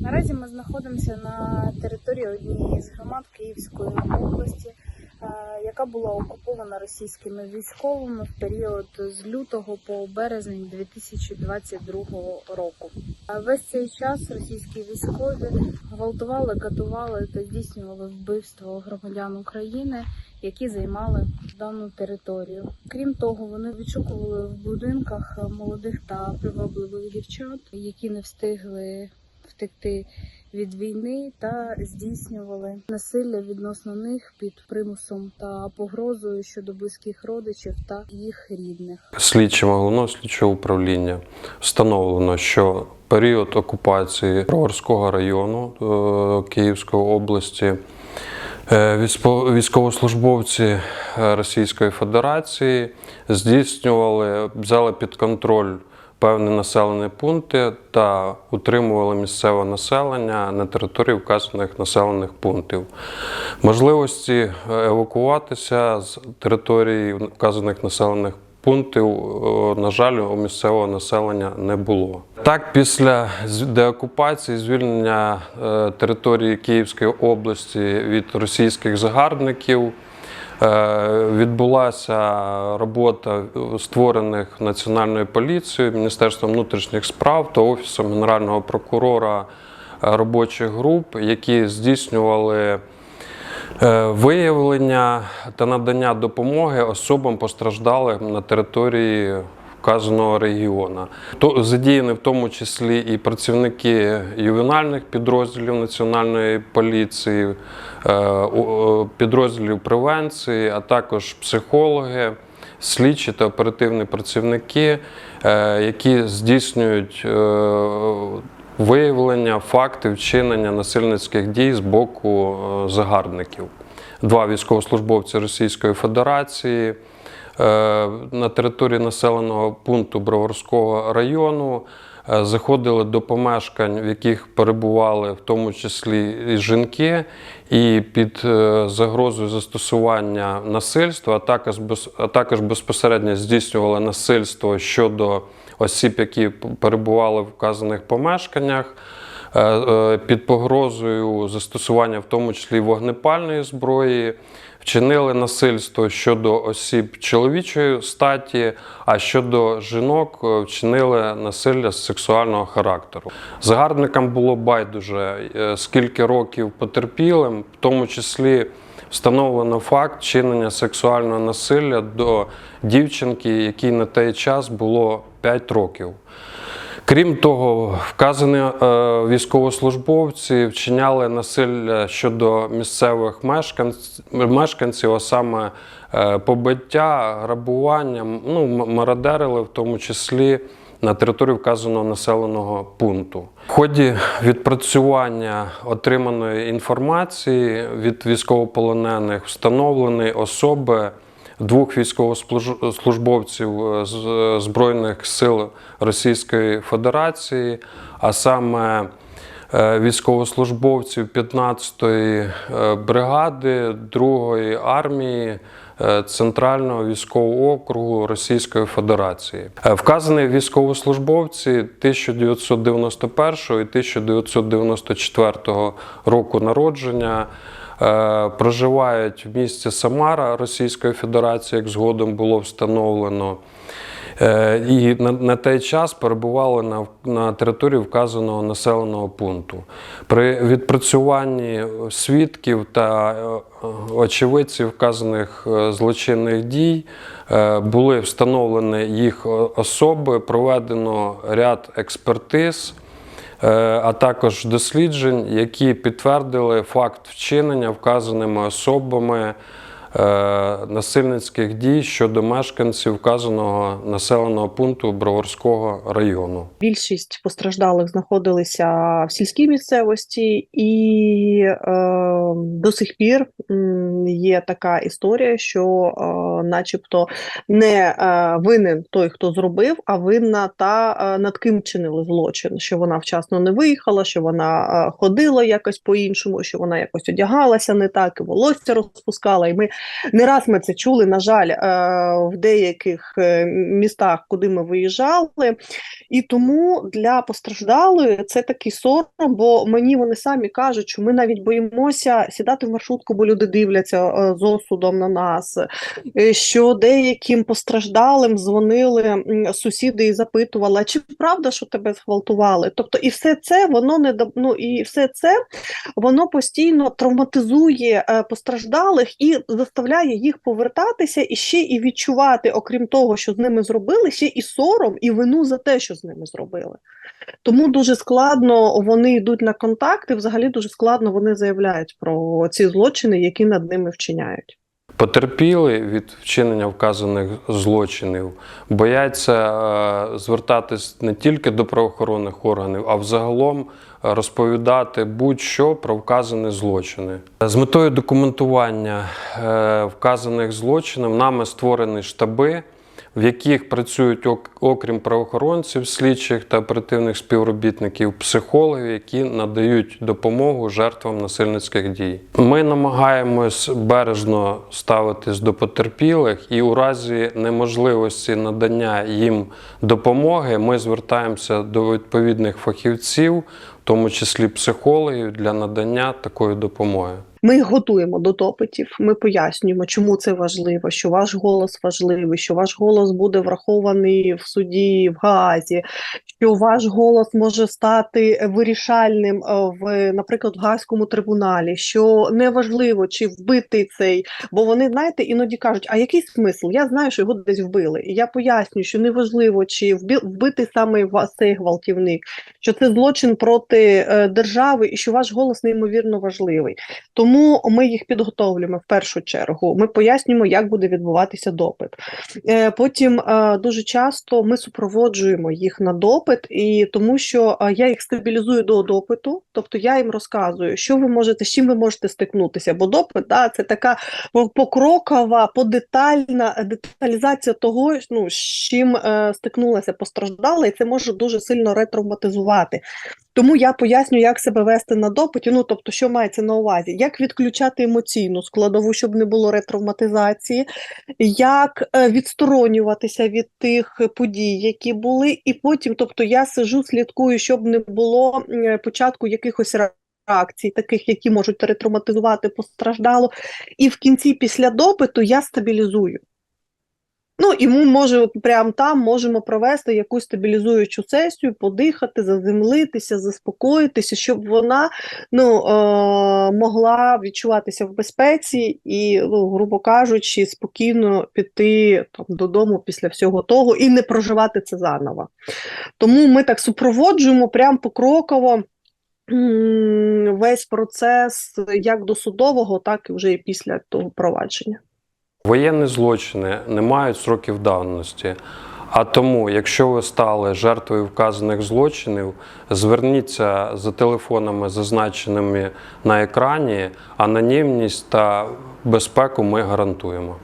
Наразі ми знаходимося на території однієї з громад Київської області, е, яка була окупована російськими військовими в період з лютого по березень 2022 року. Весь цей час російські військові гвалтували, катували та здійснювали вбивство громадян України, які займали дану територію. Крім того, вони відшукували в будинках молодих та привабливих дівчат, які не встигли втекти від війни та здійснювали насилля відносно них під примусом та погрозою щодо близьких родичів та їх рідних. Слідчими головного слідчого управління встановлено, що період окупації Броварського району е, Київської області е, військовослужбовці Російської Федерації здійснювали, взяли під контроль певні населені пункти та утримували місцеве населення на території вказаних населених пунктів. Можливості е, евакуватися з території вказаних населених пунктів, е, на жаль, у місцевого населення не було. Так, після деокупації, звільнення е, території Київської області від російських загарбників. Е, Відбулася робота створених Національною поліцією, Міністерством внутрішніх справ та Офісом Генерального прокурора е, робочих груп, які здійснювали е, виявлення та надання допомоги особам постраждалим на території вказаного регіону. То задіяні в тому числі і працівники ювенальних підрозділів Національної поліції, е, е, підрозділів превенції, а також психологи. Слідчі та оперативні працівники, е, які здійснюють виявлення фактів вчинення насильницьких дій з боку загарбників. Два військовослужбовці Російської Федерації на території населеного пункту Броварського району е, заходили до помешкань, в яких перебували в тому числі і жінки, і під е, загрозою застосування насильства, а також, безпосередньо здійснювали насильство щодо осіб, які перебували в вказаних помешканнях. е, е, Під погрозою застосування, в тому числі вогнепальної зброї, вчинили насильство щодо осіб чоловічої статі, а щодо жінок е, вчинили насилля з сексуального характеру. Загарбникам було байдуже, е, скільки років потерпілим, в тому числі встановлено факт вчинення сексуального насилля до дівчинки, якій на той час було 5 років. Крім того, вказані е, військовослужбовці вчиняли насилля щодо місцевих мешканців, а саме е, побиття, грабування, ну, мародерили в тому числі на території вказаного населеного пункту. В ході відпрацювання отриманої інформації від військовополонених встановлені особи двох військовослужбовців е, е, Збройних сил Російської Федерації, а саме е, військовослужбовців 15-ї е, бригади 2-ї армії Центрального військового округу Російської Федерації. Вказані військовослужбовці 1991 і 1994 року народження. Е, Проживають в місті Самара Російської Федерації, як згодом було встановлено. Е, І на, на той час перебували на, на території вказаного населеного пункту. При відпрацюванні свідків та е, очевидців вказаних злочинних дій були встановлені їх особи, проведено ряд експертиз. Е, а також досліджень, які підтвердили факт вчинення вказаними особами насильницьких дій щодо мешканців вказаного населеного пункту Броварського району. Більшість постраждалих знаходилися в сільській місцевості, і е, до сих пір є така історія, що, е, начебто, не е, винен той, хто зробив, а винна та е, над ким чинили злочин, що вона вчасно не виїхала, що вона е, ходила якось по-іншому, що вона якось одягалася не так, і волосся розпускала. І ми Не раз ми це чули, на жаль, е, в деяких е, містах, куди ми виїжджали. І тому для постраждалої це такий сором, бо мені вони самі кажуть, що ми навіть боїмося сідати в маршрутку, бо люди дивляться е, з осудом на нас. Що деяким постраждалим дзвонили сусіди і запитували, чи правда, що тебе зґвалтували? Тобто, і все це воно не ну, і все це воно постійно травматизує постраждалих і заставляє їх повертатися і ще і відчувати, окрім того, що з ними зробили, ще і сором, і вину за те, що з ними зробили. Тому дуже складно вони йдуть на контакт, і взагалі дуже складно вони заявляють про ці злочини, які над ними вчиняють. Потерпіли від вчинення вказаних злочинів, бояться е, звертатись не тільки до правоохоронних органів, а взагалом розповідати будь-що про вказані злочини. З метою документування е, вказаних злочинів нами створені штаби, в яких працюють ок- окрім правоохоронців, слідчих та оперативних співробітників, психологів, які надають допомогу жертвам насильницьких дій. Ми намагаємось бережно ставитись до потерпілих, і у разі неможливості надання їм допомоги, ми звертаємося до відповідних фахівців, в тому числі психологів, для надання такої допомоги. Ми їх готуємо до допитів. Ми пояснюємо, чому це важливо, що ваш голос важливий, що ваш голос буде врахований в суді в Гаазі, що ваш голос може стати вирішальним е, в, наприклад, в Гаазькому трибуналі. Що неважливо, чи вбитий цей, бо вони знаєте, іноді кажуть, а який смисл? Я знаю, що його десь вбили. І я пояснюю, що неважливо, чи вбитий саме цей гвалтівник, що це злочин проти е, держави, і що ваш голос неймовірно важливий. Тому ми їх підготовлюємо в першу чергу. Ми пояснюємо, як буде відбуватися допит. Е, Потім е, дуже часто ми супроводжуємо їх на допит, і тому що е, я їх стабілізую до допиту, тобто я їм розказую, що ви можете, з чим ви можете стикнутися. Бо допит да, це така покрокова, подетальна деталізація того, ну, з чим стикнулася постраждала, і це може дуже сильно ретравматизувати. Тому я пояснюю, як себе вести на допиті. Ну тобто, що мається на увазі, як відключати емоційну складову, щоб не було ретравматизації, як е, відсторонюватися від тих подій, які були, і потім, тобто, я сижу, слідкую, щоб не було е, початку якихось реакцій, таких, які можуть ретравматизувати постраждало. І в кінці, після допиту, я стабілізую. Ну, і ми може, от прямо там можемо провести якусь стабілізуючу сесію, подихати, заземлитися, заспокоїтися, щоб вона ну, е, могла відчуватися в безпеці і, ну, грубо кажучи, спокійно піти там, додому після всього того і не проживати це заново. Тому ми так супроводжуємо прямо покроково весь процес як досудового, так і вже і після того провадження. Воєнні злочини не мають сроків давності. А тому, якщо ви стали жертвою вказаних злочинів, зверніться за телефонами, зазначеними на екрані. Анонімність та безпеку ми гарантуємо.